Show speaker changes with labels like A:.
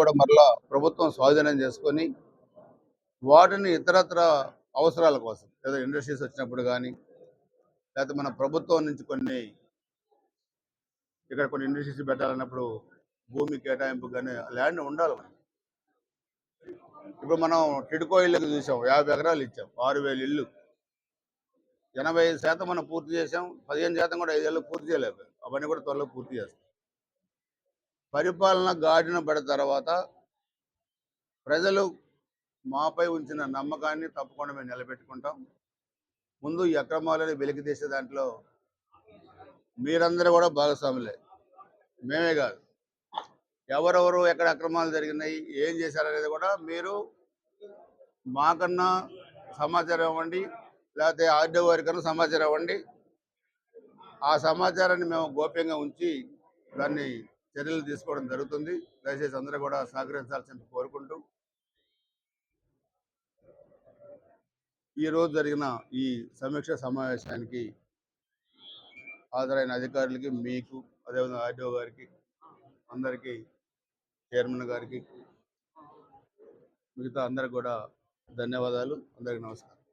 A: కూడా మరలా ప్రభుత్వం స్వాధీనం చేసుకొని వాటిని ఇతరత్ర అవసరాల కోసం లేదా ఇండస్ట్రీస్ వచ్చినప్పుడు కానీ లేకపోతే మన ప్రభుత్వం నుంచి కొన్ని ఇక్కడ కొన్ని ఇండస్ట్రీస్ పెట్టాలన్నప్పుడు భూమి కేటాయింపు కానీ ల్యాండ్ ఉండాలి ఇప్పుడు మనం టిడ్కో ఇళ్ళకి చూసాం యాభై ఎకరాలు ఇచ్చాం ఆరు వేలు ఇల్లు. ఎనభై ఐదు శాతం మనం పూర్తి చేసాం పదిహేను శాతం కూడా ఐదేళ్ళు పూర్తి చేయలేకపోయాం. అవన్నీ కూడా త్వరలో పూర్తి చేస్తాం. పరిపాలన గాడిన పడిన తర్వాత ప్రజలు మాపై ఉంచిన నమ్మకాన్ని తప్పకుండా మేము నిలబెట్టుకుంటాం. ముందు ఈ అక్రమాలని వెలికి తీసే దాంట్లో మీరందరూ కూడా భాగస్వాములే. మేమే కాదు. ఎవరెవరు ఎక్కడ అక్రమాలు జరిగినాయి ఏం చేశారనేది కూడా మీరు మాకన్నా సమాచారం ఇవ్వండి లేకపోతే ఆర్డీఓ వారికన్నా సమాచారం ఇవ్వండి. ఆ సమాచారాన్ని మేము గోప్యంగా ఉంచి దాన్ని చర్యలు తీసుకోవడం జరుగుతుంది. దయచేసి అందరూ కూడా సహకరించాల్సింది కోరుకుంటూ ఈరోజు జరిగిన ఈ సమీక్ష సమావేశానికి హాజరైన అధికారులకి మీకు అదేవిధంగా ఆర్డీఓ గారికి అందరికీ చైర్మన్ గారికి మిగతా అందరికి కూడా ధన్యవాదాలు. అందరికీ నమస్కారం.